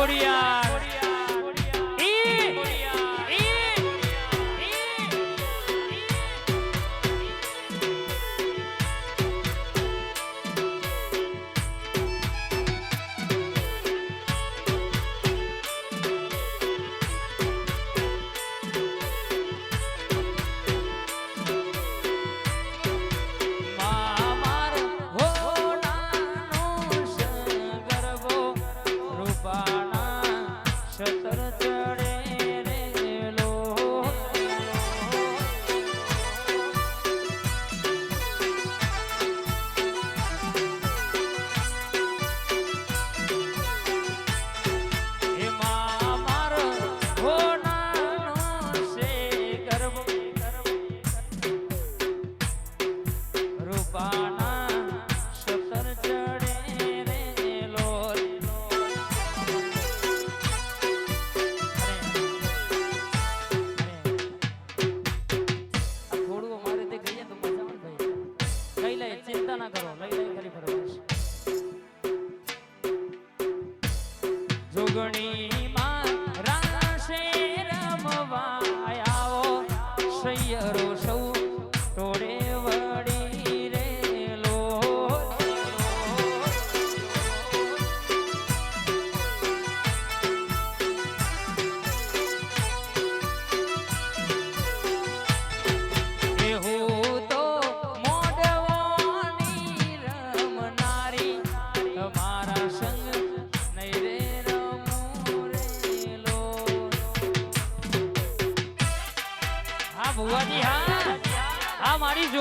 ગોડિયા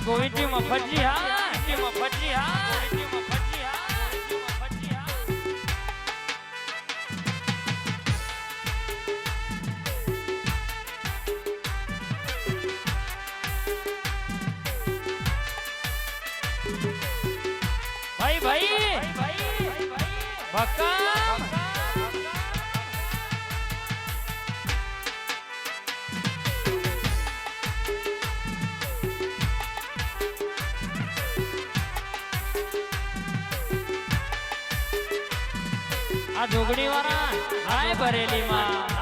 આ ગોવિંદી મફતજી હા મફતજી હા ભાઈ ભાઈ ભક્કા ઘૂઘડી વાળા હાય ભરેલી માં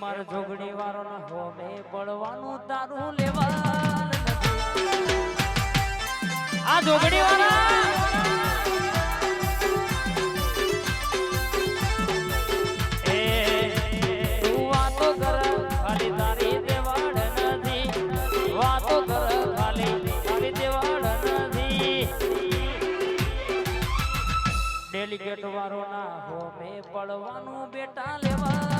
મારો જોગણી વાળો ના હોમે બળવાનું તારું લેવા. આ જોગણી વાળા એ તું વાતો કર ખાલી તારી વાતો કર ખાલી તારી દેવાડ નથી ડેલિગેટ વાળો ના હોમે બળવાનું બેટા લેવા.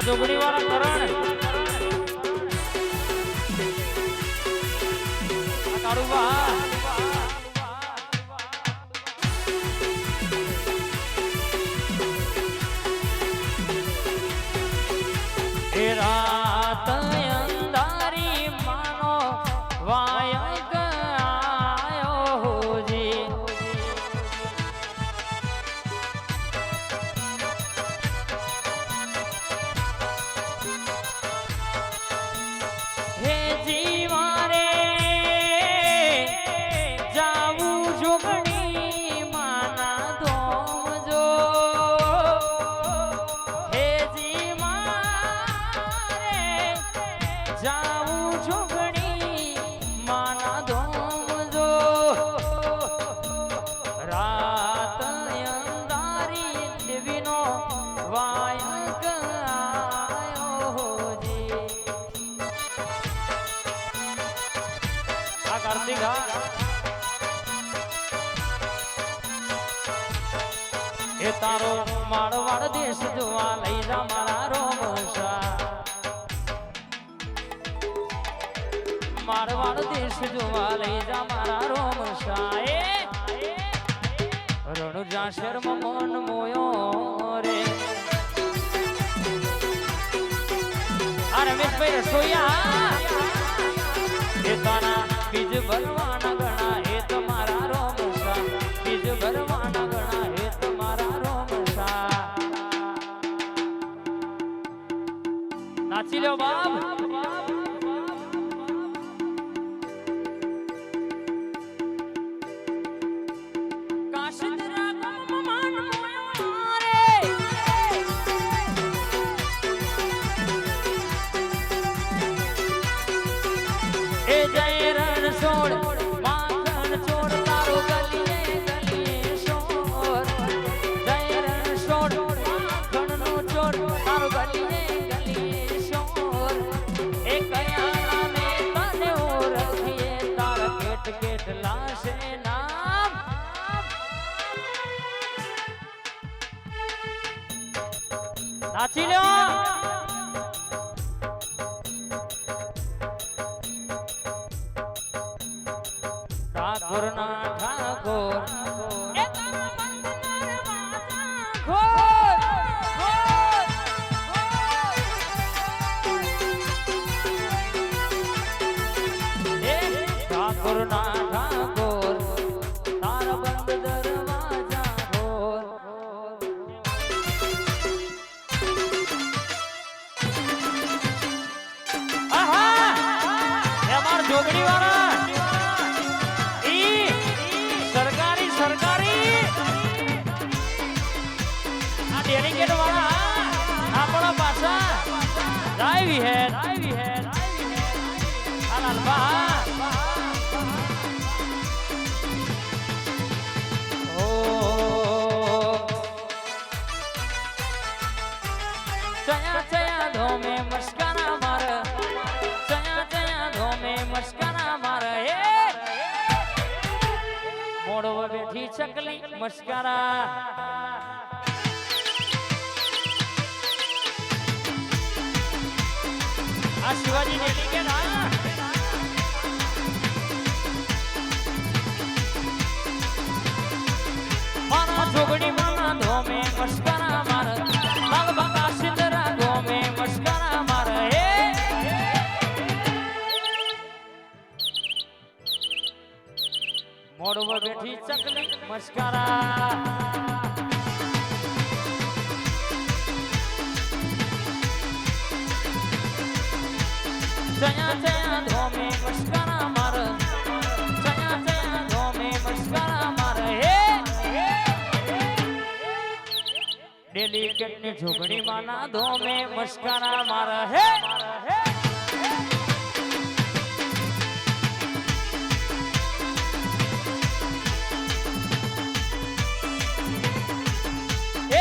આ દુબળી વાળા કરણ તારું બા આવું છું મારવાડ જોવા લઈ જા મારા રોમશા એ રણુજા શર્મ મન મોયો રે. આ રમેશભાઈ રસોઈયા. એ તારા બીજ ભરવાના ગણા, એ તમારા રોમસા બીજ ભરવાના ઠાકોર ના ઠાકોર ચકલી મસ્કારા. આ શિવાજી ને લીકે ના મારા જોગડી માના ધોમે મસ્કારા. મોડવા બેઠી ચકલી મસ્કારા. જયા જયા ધોમે, મસ્કારા માર. જયા જયા ધોમે, મસ્કારા માર. હે ડેલિકેટની ઝોગણી માના ધોમે, મસ્કારા માર. હે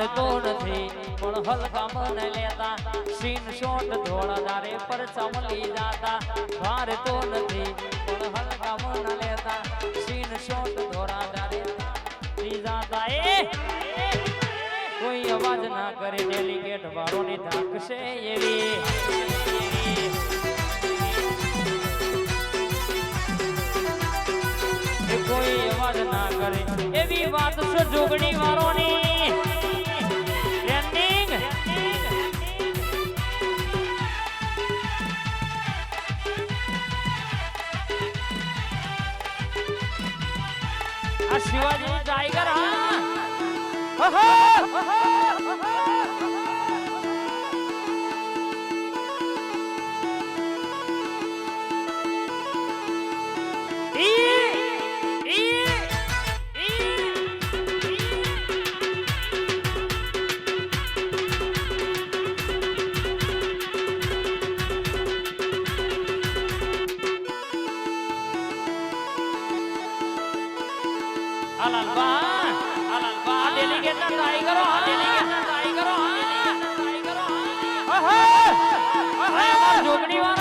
અમે બાર તો નથી, પણ હલકા મન લેતા, સીન શોટ ધોળા દારે પર ચમલી જાતા. બાર તો નથી, પણ હલકા મન લેતા, સીન શોટ ધોળા દારે જાતા. એ! કોઈ અવાજ ના કરે, ડેલિગેટ વાળો ની ધાક એવી કોઈ અવાજ ના કરે, એવી વાત છે જોગણી વાળોની. આ શિવાજી ટાઈગર હા. હા જોગણી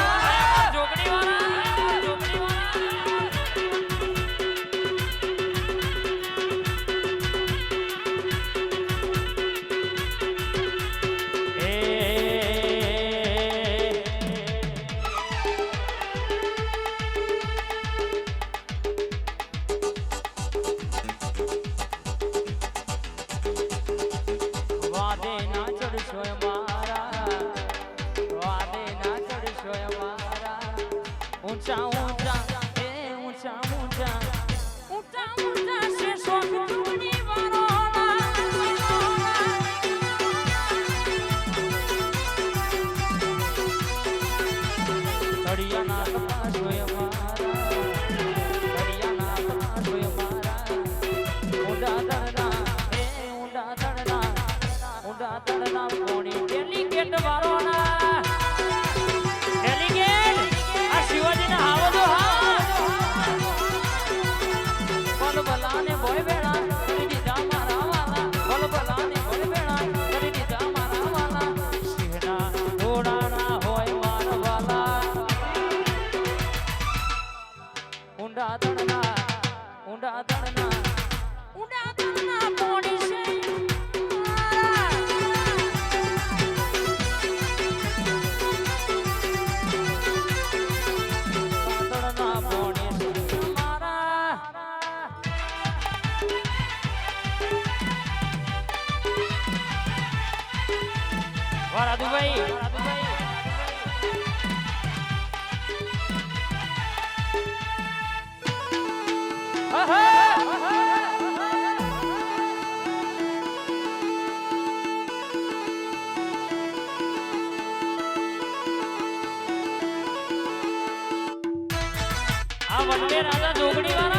આ વનવે રાજા જોગણી વાળા